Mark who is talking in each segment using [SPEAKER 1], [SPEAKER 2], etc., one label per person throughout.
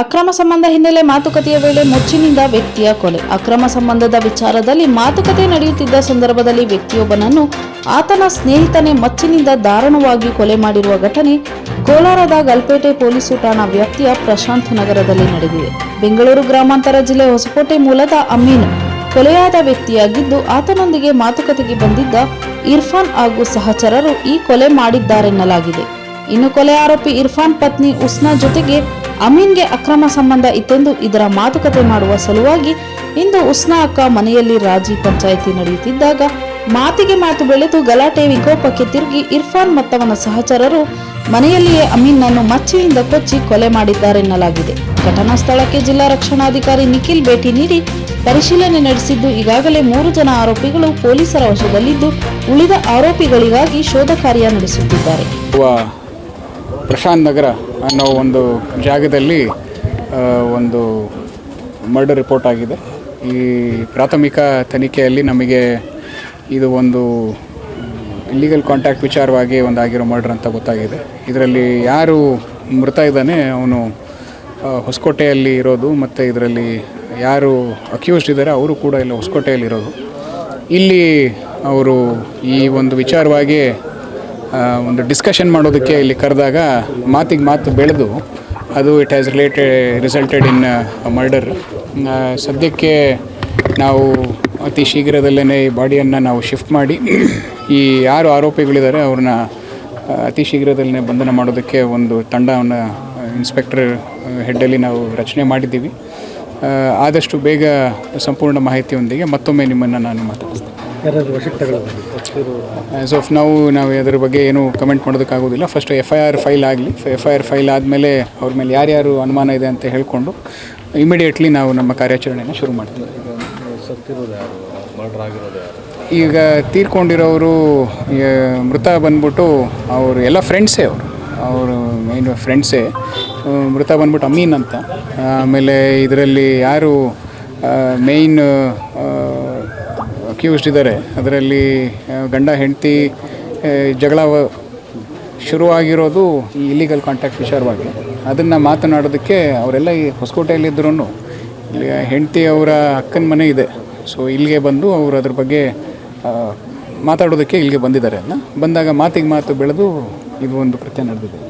[SPEAKER 1] ಅಕ್ರಮ ಸಂಬಂಧ ಹಿನ್ನೆಲೆ ಮಾತುಕತೆಯ ವೇಳೆ ಮುಚ್ಚಿನಿಂದ ವ್ಯಕ್ತಿಯ ಕೊಲೆ. ಅಕ್ರಮ ಸಂಬಂಧದ ವಿಚಾರದಲ್ಲಿ ಮಾತುಕತೆ ನಡೆಯುತ್ತಿದ್ದ ಸಂದರ್ಭದಲ್ಲಿ ವ್ಯಕ್ತಿಯೊಬ್ಬನನ್ನು ಆತನ ಸ್ನೇಹಿತನೇ ಮಚ್ಚಿನಿಂದ ದಾರುಣವಾಗಿ ಕೊಲೆ ಮಾಡಿರುವ ಘಟನೆ ಕೋಲಾರದ ಗಲ್ಪೇಟೆ ಪೊಲೀಸು ಠಾಣಾ ವ್ಯಾಪ್ತಿಯ ಪ್ರಶಾಂತ್ ನಗರದಲ್ಲಿ ನಡೆದಿದೆ. ಬೆಂಗಳೂರು ಗ್ರಾಮಾಂತರ ಜಿಲ್ಲೆ ಹೊಸಕೋಟೆ ಮೂಲದ ಅಮೀನ್ ಕೊಲೆಯಾದ ವ್ಯಕ್ತಿಯಾಗಿದ್ದು, ಆತನೊಂದಿಗೆ ಮಾತುಕತೆಗೆ ಬಂದಿದ್ದ ಇರ್ಫಾನ್ ಹಾಗೂ ಸಹಚರರು ಈ ಕೊಲೆ ಮಾಡಿದ್ದಾರೆನ್ನಲಾಗಿದೆ. ಇನ್ನು ಕೊಲೆ ಆರೋಪಿ ಇರ್ಫಾನ್ ಪತ್ನಿ ಉಸ್ನಾ ಜೊತೆಗೆ ಅಮೀನ್ಗೆ ಅಕ್ರಮ ಸಂಬಂಧ ಇತ್ತೆಂದು ಇದರ ಮಾತುಕತೆ ಮಾಡುವ ಸಲುವಾಗಿ ಇಂದು ಉಸ್ನಾ ಅಕ್ಕ ಮನೆಯಲ್ಲಿ ರಾಜಿ ಪಂಚಾಯಿತಿ ನಡೆಯುತ್ತಿದ್ದಾಗ ಮಾತಿಗೆ ಮಾತು ಬೆಳೆದು ಗಲಾಟೆ ವಿಕೋಪಕ್ಕೆ ತಿರುಗಿ ಇರ್ಫಾನ್ ಮತ್ತವನ ಸಹಚರರು ಮನೆಯಲ್ಲಿಯೇ ಅಮೀನ್ನನ್ನು ಮಚ್ಚಿಯಿಂದ ಕೊಚ್ಚಿ ಕೊಲೆ ಮಾಡಿದ್ದಾರೆನ್ನಲಾಗಿದೆ. ಘಟನಾ ಸ್ಥಳಕ್ಕೆ ಜಿಲ್ಲಾ ರಕ್ಷಣಾಧಿಕಾರಿ ನಿಖಿಲ್ ಭೇಟಿ ನೀಡಿ ಪರಿಶೀಲನೆ ನಡೆಸಿದ್ದು ಈಗಾಗಲೇ ಮೂರು ಜನ ಆರೋಪಿಗಳು ಪೊಲೀಸರ ವಶದಲ್ಲಿದ್ದು ಉಳಿದ ಆರೋಪಿಗಳಿಗಾಗಿ ಶೋಧ ಕಾರ್ಯ ನಡೆಸುತ್ತಿದ್ದಾರೆ.
[SPEAKER 2] ಪ್ರಶಾಂತ್ ನಗರ ಅನ್ನೋ ಒಂದು ಜಾಗದಲ್ಲಿ ಒಂದು ಮರ್ಡರ್ ರಿಪೋರ್ಟ್ ಆಗಿದೆ. ಈ ಪ್ರಾಥಮಿಕ ತನಿಖೆಯಲ್ಲಿ ನಮಗೆ ಇದು ಒಂದು ಇಲ್ಲಿಗಲ್ ಕಾಂಟ್ಯಾಕ್ಟ್ ವಿಚಾರವಾಗಿ ಒಂದು ಆಗಿರೋ ಮರ್ಡರ್ ಅಂತ ಗೊತ್ತಾಗಿದೆ. ಇದರಲ್ಲಿ ಯಾರು ಮೃತ ಇದ್ದಾನೆ ಅವನು ಹೊಸಕೋಟೆಯಲ್ಲಿ ಇರೋದು ಮತ್ತು ಇದರಲ್ಲಿ ಯಾರು ಅಕ್ಯೂಸ್ಡ್ ಇದ್ದಾರೆ ಅವರು ಕೂಡ ಇಲ್ಲ ಹೊಸಕೋಟೆಯಲ್ಲಿ ಇರೋದು. ಇಲ್ಲಿ ಅವರು ಈ ಒಂದು ವಿಚಾರವಾಗಿ ಒಂದು ಡಿಸ್ಕಷನ್ ಮಾಡೋದಕ್ಕೆ ಇಲ್ಲಿ ಕರೆದಾಗ ಮಾತಿಗೆ ಮಾತು ಬೆಳೆದು ಅದು it has related resulted in murder ಸದ್ಯಕ್ಕೆ ನಾವು ಅತಿ ಶೀಘ್ರದಲ್ಲೇ ಈ ಬಾಡಿಯನ್ನು ನಾವು ಶಿಫ್ಟ್ ಮಾಡಿ ಈ ಯಾರು ಆರೋಪಿಗಳಿದ್ದಾರೆ, ಅವ್ರನ್ನ ಅತಿ ಶೀಘ್ರದಲ್ಲೇ ಬಂಧನ ಮಾಡೋದಕ್ಕೆ ಒಂದು ತಂಡವನ್ನು ಇನ್ಸ್ಪೆಕ್ಟರ್ ಹೆಡ್ಡಲ್ಲಿ ನಾವು ರಚನೆ ಮಾಡಿದ್ದೀವಿ. ಆದಷ್ಟು ಬೇಗ ಸಂಪೂರ್ಣ ಮಾಹಿತಿಯೊಂದಿಗೆ ಮತ್ತೊಮ್ಮೆ ನಿಮ್ಮನ್ನು ನಾನು ಮಾತಾಡಿಸ್ತೀನಿ ಆ್ಯಸ್ ಆಫ್ ನಾವು ನಾವು ಅದ್ರ ಬಗ್ಗೆ ಏನು comment ಮಾಡೋದಕ್ಕಾಗೋದಿಲ್ಲ. First F I R file ಆಗಲಿ. ಎಫ್ ಐ ಆರ್ ಫೈಲ್ ಆದಮೇಲೆ ಅವ್ರ ಮೇಲೆ ಯಾರ್ಯಾರು ಅನುಮಾನ ಇದೆ ಅಂತ ಹೇಳಿಕೊಂಡು ಇಮಿಡಿಯೇಟ್ಲಿ ನಾವು ನಮ್ಮ ಕಾರ್ಯಾಚರಣೆಯನ್ನು ಶುರು ಮಾಡ್ತೀವಿ. ಈಗ ತೀರ್ಕೊಂಡಿರೋರು ಮೃತ ಬಂದ್ಬಿಟ್ಟು ಅವರು ಎಲ್ಲ ಫ್ರೆಂಡ್ಸೇ ಅವರು. ಅವರು ಮೈನ್ ಫ್ರೆಂಡ್ಸೇ ಮೃತ ಬಂದ್ಬಿಟ್ಟು ಅಮೀನ್ ಅಂತ. ಆಮೇಲೆ ಇದರಲ್ಲಿ ಯಾರು ಮೇಯ್ನ್ ಅಕ್ಯೂಸ್ಡ್ ಇದ್ದಾರೆ ಅದರಲ್ಲಿ ಗಂಡ, ಹೆಂಡತಿ ಜಗಳ ಶುರುವಾಗಿರೋದು ಈ ಇಲ್ಲಿಗಲ್ ಕಾಂಟ್ಯಾಕ್ಟ್ ವಿಚಾರವಾಗಿ. ಅದನ್ನು ಮಾತನಾಡೋದಕ್ಕೆ ಅವರೆಲ್ಲ ಈ ಹೊಸಕೋಟೆಯಲ್ಲಿದ್ದರೂ ಇಲ್ಲಿ ಹೆಂಡತಿ ಅವರ ಅಕ್ಕನ ಮನೆ ಇದೆ. ಸೊ ಇಲ್ಲಿಗೆ ಬಂದು ಅವರು ಅದ್ರ ಬಗ್ಗೆ ಮಾತಾಡೋದಕ್ಕೆ ಇಲ್ಲಿಗೆ ಬಂದಿದ್ದಾರೆ ಅದನ್ನ ಬಂದಾಗ ಮಾತಿಗೆ ಮಾತು ಬೆಳೆದು ಇದು ಒಂದು ಕೃತ್ಯ ನಡೆದಿದೆ.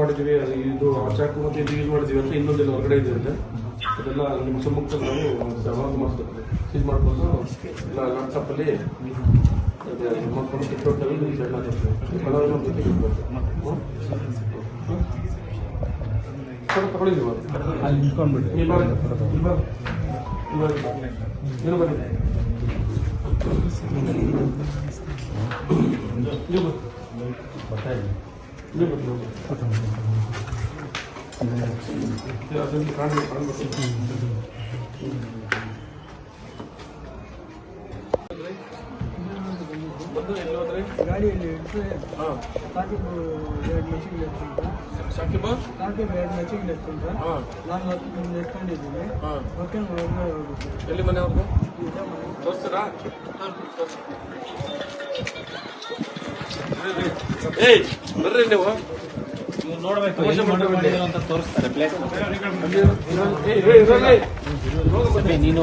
[SPEAKER 3] ಮಾಡಿದೀವಿ ಇದು ಆ ಚಾಕು ಮತ್ತೆ ಇದು ಯೂಸ್ ಮಾಡಿದೀವಿ ಅಂತ ಇನ್ನೊಂದೆಲ್ಲ ಹೊರಗಡೆ ಇದೆ ಅಂತ ಅದೆಲ್ಲ ನಿಮ್ಮ ಸಮ್ಮುಖದಲ್ಲಿ ನಾವು ಸವಾಲು ಮಾಡ್ತೀವಿ ಸೀಸ್ ಮಾಡ್ಕೊಂಡು ಎಲ್ಲ ಲ್ಯಾಪ್ಟಾಪಲ್ಲಿ ಅದು ಮಾಡ್ಕೊಂಡು ಟಿಕ್ಟಾಕ್ನಲ್ಲಿ ನೀವು ಸೆಂಡ್ ಮಾಡ್ತೀವಿ ಕಲರ್ ಒಂದು ಜೊತೆಗೆ ಇರ್ಬೇಕು. ಹ್ಮ್? ಹ್ಮ್? ಸರ್, ತಗೊಳ್ಳಿ ನೀವು ಅದು.
[SPEAKER 4] ಅಲ್ಲಿ ನಿಂತ್ಕೊಂಡ್ಬಿಟ್ಟು
[SPEAKER 3] ಇಲ್ಲಿ ಬರ್ರಿ. ಇಲ್ಲಿ ಬರ್ರಿ. ಇಲ್ಲಿ ಬರ್ರಿ. ನೀವು ಬರ್ರಿ. ನೀವು ಬರ್ರಿ.
[SPEAKER 4] ಬರ್ತಾ ಇದೆ
[SPEAKER 3] ನೀವು ಬರ್ರಿ, ನೀವು ಬರ್ರಿ. ಇದು ಅದೊಂದು ಕಾಣ್ಬೇಕು, ಕಾಣ್ಬೇಕು. ಬಂದು ಎಲ್ಲಿ ಹೋದ್ರಿ?
[SPEAKER 5] ಗಾಡಿಯಲ್ಲಿ ಇಟ್ಟರೆ
[SPEAKER 3] ಹಾಂ.
[SPEAKER 5] ಸಾಕಿಬ್ ಎರಡು ಮೆಷಿನ್ ಎತ್ಕೊಂಡ್ರ
[SPEAKER 3] ಸಾಕಿಬ?
[SPEAKER 5] ಸಾಕಿಬ್ ಎರಡು ಮೆಷಿನ್
[SPEAKER 3] ಹಾಂ.
[SPEAKER 5] ನಾನು ಹತ್ತು ಮುಂದೆ ಎತ್ಕೊಂಡಿದ್ದೀನಿ.
[SPEAKER 3] ಹಾಂ. ಎಲ್ಲಿ ಮನೆ ಅವ್ರದ್ದು ತೋರಿಸ್ತೀರಾ? ಏಯ್ ಬರ್ರಿ ನೀವು.
[SPEAKER 4] ನೋಡ್ಬೇಕು ಅಂತ ತೋರಿಸ್ತಾರೆ. ಪ್ಲೇಸ್. ನೀನು